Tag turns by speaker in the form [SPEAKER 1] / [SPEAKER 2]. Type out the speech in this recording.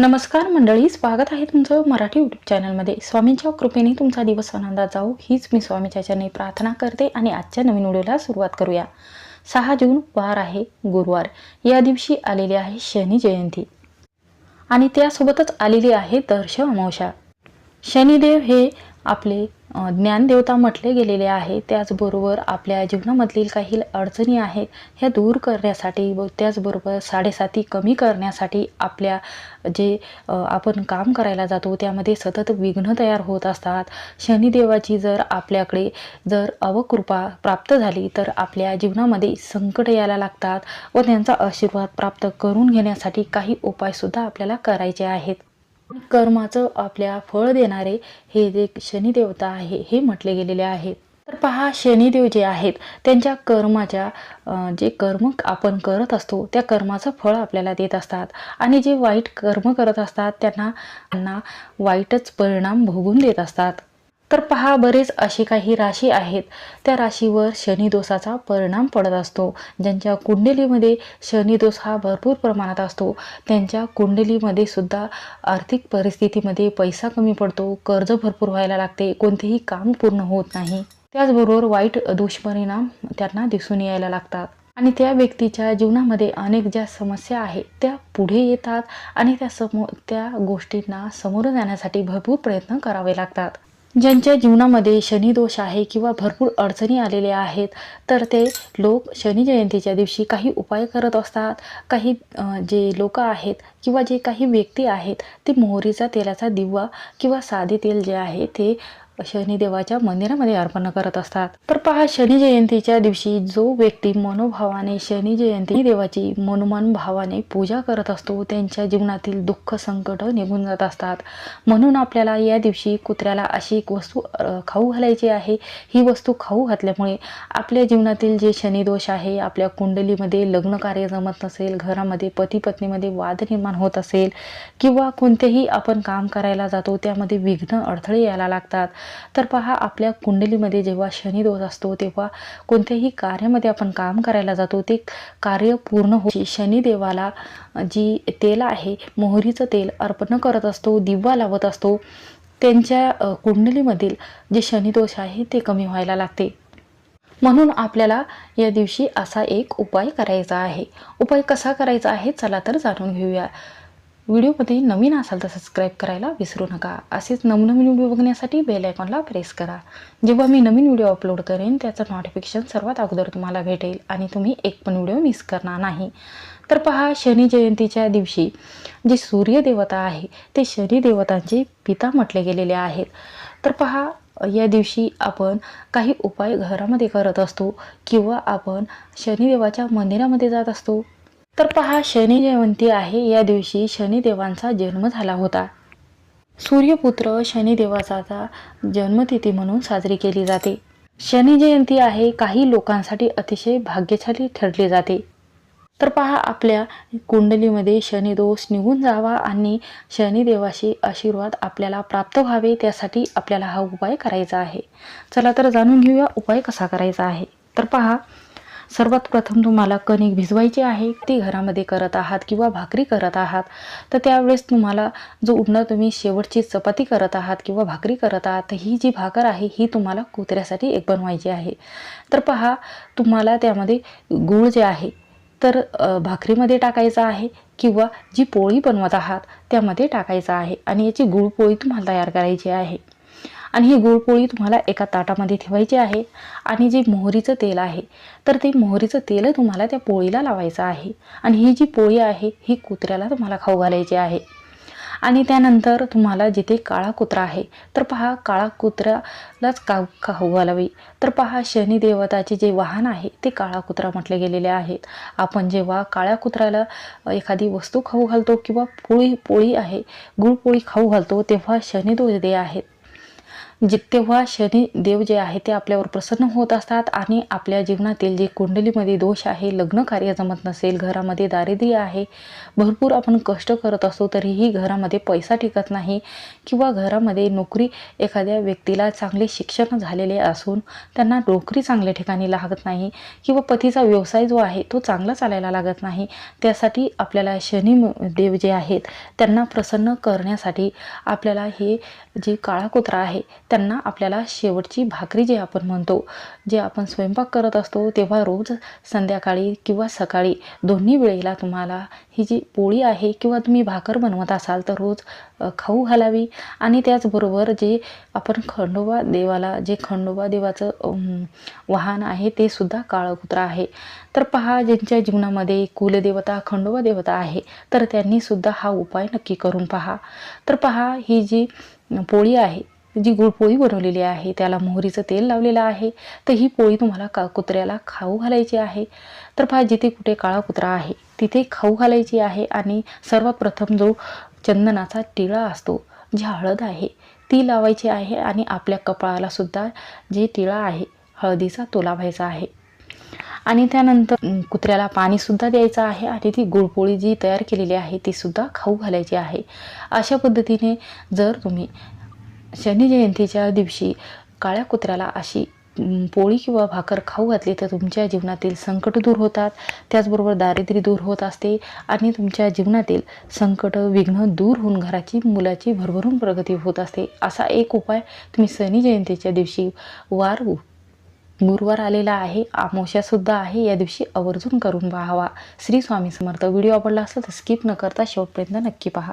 [SPEAKER 1] नमस्कार मंडळी स्वागत आहे तुमचं मराठी यूट्यूब चॅनलमध्ये स्वामींच्या कृपेने तुमचा दिवस आनंदात जाऊ हीच मी स्वामीच्या चरणी प्रार्थना करते आणि आजच्या नवीन व्हिडिओला सुरुवात करूया. सहा जून वार आहे गुरुवार. या दिवशी आलेली आहे शनी जयंती. आणि त्यासोबतच आलेली आहे दर्श अमावस्या. शनिदेव हे आपले ज्ञानदेवता म्हटले गेलेले आहे. त्याचबरोबर आपल्या जीवनामधील काही अडचणी आहेत ह्या दूर करण्यासाठी व त्याचबरोबर साडेसाती कमी करण्यासाठी आपल्या जे आपण काम करायला जातो त्यामध्ये सतत विघ्न तयार होत असतात. शनिदेवाची जर आपल्याकडे जर अवकृपा प्राप्त झाली तर आपल्या जीवनामध्ये संकट यायला लागतात व त्यांचा आशीर्वाद प्राप्त करून घेण्यासाठी काही उपायसुद्धा आपल्याला करायचे आहेत. कर्माचं आपल्या फळ देणारे हे जे शनिदेवता आहे हे म्हटले गेलेले आहेत. तर पहा शनिदेव जे आहेत त्यांच्या कर्माच्या जे कर्म आपण करत असतो त्या कर्माचं फळ आपल्याला देत असतात. आणि जे वाईट कर्म करत असतात त्यांना त्यांना वाईटच परिणाम भोगून देत असतात. तर पहा बरेच अशी काही राशी आहेत. त्या राशीवर शनिदोषाचा परिणाम पडत असतो. ज्यांच्या कुंडलीमध्ये शनिदोष हा भरपूर प्रमाणात असतो. त्यांच्या कुंडलीमध्ये सुद्धा आर्थिक परिस्थितीमध्ये पैसा कमी पडतो. कर्ज भरपूर व्हायला लागते. कोणतेही काम पूर्ण होत नाही. त्याचबरोबर वाईट दुष्परिणाम त्यांना दिसून यायला लागतात. आणि त्या व्यक्तीच्या जीवनामध्ये अनेक ज्या समस्या आहेत त्या पुढे येतात आणि त्या समो त्या गोष्टींना समोर जाण्यासाठी भरपूर प्रयत्न करावे लागतात. ज्यांच्या जीवनामध्ये शनिदोष आहे किंवा भरपूर अडचणी आलेल्या आहेत तर ते लोक शनी जयंतीच्या दिवशी काही उपाय करत असतात. काही जे लोक आहेत किंवा जे काही व्यक्ती आहेत ते मोहरीचा तेलाचा दिवा किंवा साधे तेल जे आहे ते शनिदेवाच्या मंदिरामध्ये अर्पण करत असतात. तर पहा शनी जयंतीच्या दिवशी जो व्यक्ती मनोभावाने शनी जयंती देवाची मनोमन भावाने पूजा करत असतो त्यांच्या जीवनातील दुःख संकट निघून जात असतात. म्हणून आपल्याला या दिवशी कुत्र्याला अशी एक वस्तू खाऊ घालायची आहे. ही वस्तू खाऊ घातल्यामुळे आपल्या जीवनातील जे शनिदोष आहे आपल्या कुंडलीमध्ये लग्न कार्य जमत नसेल घरामध्ये पती पत्नीमध्ये वाद निर्माण होत असेल किंवा कोणतेही आपण काम करायला जातो त्यामध्ये विघ्न अडथळे यायला लागतात. तर पहा आपल्या कुंडलीमध्ये जेव्हा शनिदोष असतो तेव्हा कोणत्याही कार्यामध्ये आपण काम करायला जातो ते कार्य पूर्ण हो शनिदेवाला जी तेल आहे मोहरीचं तेल अर्पण करत असतो दिवा लावत असतो त्यांच्या कुंडलीमधील जे शनिदोष आहे ते कमी व्हायला लागते. म्हणून आपल्याला या दिवशी असा एक उपाय करायचा आहे. उपाय कसा करायचा आहे चला तर जाणून घेऊया. व्हिडिओमध्ये नवीन असाल तर सबस्क्राईब करायला विसरू नका. असेच नवनवीन व्हिडिओ बघण्यासाठी बेल आयकॉनला प्रेस करा. जेव्हा मी नवीन व्हिडिओ अपलोड करेन त्याचं नोटिफिकेशन सर्वात अगोदर तुम्हाला भेटेल आणि तुम्ही एक पण व्हिडिओ मिस करणार नाही. तर पहा शनी जयंतीच्या दिवशी जे सूर्यदेवता आहे ते शनिदेवतांचे पिता म्हटले गेलेले आहेत. तर पहा या दिवशी आपण काही उपाय घरामध्ये करत असतो किंवा आपण शनिदेवाच्या मंदिरामध्ये जात असतो. तर पहा शनी जयंती आहे. या दिवशी शनिदेवांचा जन्म झाला होता. सूर्यपुत्र शनिदेवाचा जन्मतिथी म्हणून साजरी केली जाते. शनी जयंती आहे काही लोकांसाठी अतिशय भाग्यशाली ठरली जाते. तर पहा आपल्या कुंडलीमध्ये शनिदोष निघून जावा आणि शनिदेवाशी आशीर्वाद आपल्याला प्राप्त व्हावे त्यासाठी आपल्याला हा उपाय करायचा आहे. चला तर जाणून घेऊया उपाय कसा करायचा आहे. तर पहा सर्वात प्रथम तुम्हाला कणिक भिजवायची आहे ती घरामध्ये करत आहात किंवा भाकरी करत आहात तर त्यावेळेस तुम्हाला जो उडणं तुम्ही शेवटची चपाती करत आहात किंवा भाकरी करत आहात तर ही जी भाकर आहे ही तुम्हाला कुत्र्यासाठी एक बनवायची आहे. तर पहा तुम्हाला त्यामध्ये गूळ जे आहे तर भाकरीमध्ये टाकायचा आहे किंवा जी पोळी बनवत आहात त्यामध्ये टाकायचा आहे आणि याची गुळपोळी तुम्हाला तयार करायची आहे. आणि ही गुळपोळी तुम्हाला एका ताटामध्ये ठेवायची आहे. आणि जे मोहरीचं तेल आहे तर ते मोहरीचं तेल तुम्हाला त्या पोळीला लावायचं आहे. आणि ही जी पोळी आहे ही कुत्र्याला तुम्हाला खाऊ घालायची आहे. आणि त्यानंतर तुम्हाला जिथे काळा कुत्रा आहे तर पहा काळा कुत्र्यालाच का खाऊ घालावी? तर पहा शनिदेवताचे जे वाहन आहे ते काळा कुत्रा म्हटले गेलेले आहेत. आपण जेव्हा काळ्या कुत्र्याला एखादी वस्तू खाऊ घालतो किंवा पोळी पोळी आहे गुळपोळी खाऊ घालतो तेव्हा शनिदोष दे आहेत. जे तेव्हा शनी देव जे आहे ते आपल्यावर प्रसन्न होत असतात आणि आपल्या जीवनातील जे कुंडलीमध्ये दोष आहे लग्न कार्य जमत नसेल घरामध्ये दारिद्र्य आहे भरपूर आपण कष्ट करत असतो तरीही घरामध्ये पैसा टिकत नाही किंवा घरामध्ये नोकरी एखाद्या व्यक्तीला चांगले शिक्षण झालेले असून त्यांना नोकरी चांगल्या ठिकाणी लागत नाही किंवा पतीचा व्यवसाय जो आहे तो चांगला चालायला लागत नाही त्यासाठी आपल्याला शनी देव जे आहेत त्यांना प्रसन्न करण्यासाठी आपल्याला हे जे काळा कुत्रा आहे त्यांना आपल्याला शेवटची भाकरी जे आपण म्हणतो जे आपण स्वयंपाक करत असतो तेव्हा रोज संध्याकाळी किंवा सकाळी दोन्ही वेळेला तुम्हाला ही जी पोळी आहे किंवा तुम्ही भाकर बनवत असाल तर रोज खाऊ घालावी. आणि त्याचबरोबर जे आपण खंडोबा देवाला जे खंडोबा देवाचं वाहन आहे ते सुद्धा काळं कुत्रा आहे. तर पहा ज्यांच्या जीवनामध्ये कुलदेवता खंडोबा देवता आहे तर त्यांनी सुद्धा हा उपाय नक्की करून पहा. तर पहा ही जी पोळी आहे जी गुळपोळी बनवलेली आहे त्याला मोहरीचं तेल लावलेलं आहे तर ही पोळी तुम्हाला का कुत्र्याला खाऊ घालायची आहे? तर पहा जिथे कुठे काळा कुत्रा आहे तिथे खाऊ घालायची आहे आणि सर्वात प्रथम जो चंदनाचा टिळा असतो जी हळद आहे ती लावायची आहे आणि आपल्या कपाळाला सुद्धा जे टिळा आहे हळदीचा तो लावायचा आहे. आणि त्यानंतर कुत्र्याला पाणीसुद्धा द्यायचं आहे आणि ती गुळपोळी जी तयार केलेली आहे ती सुद्धा खाऊ घालायची आहे. अशा पद्धतीने जर तुम्ही शनी जयंतीच्या दिवशी काळ्या कुत्र्याला अशी पोळी किंवा भाकर खाऊ घातली तर तुमच्या जीवनातील संकट दूर होतात. त्याचबरोबर दारिद्र्य दूर होत असते आणि तुमच्या जीवनातील संकट विघ्न दूर होऊन घराची मुलाची भरभरून प्रगती होत असते. असा एक उपाय तुम्ही शनी जयंतीच्या दिवशी वार गुरुवार आलेला आहे. आमोशासुद्धा आहे. या दिवशी आवर्जून करून पाहावा. श्री स्वामी समर्थ. व्हिडिओ आवडला असेल तर स्किप न करता शेवटपर्यंत नक्की पहा.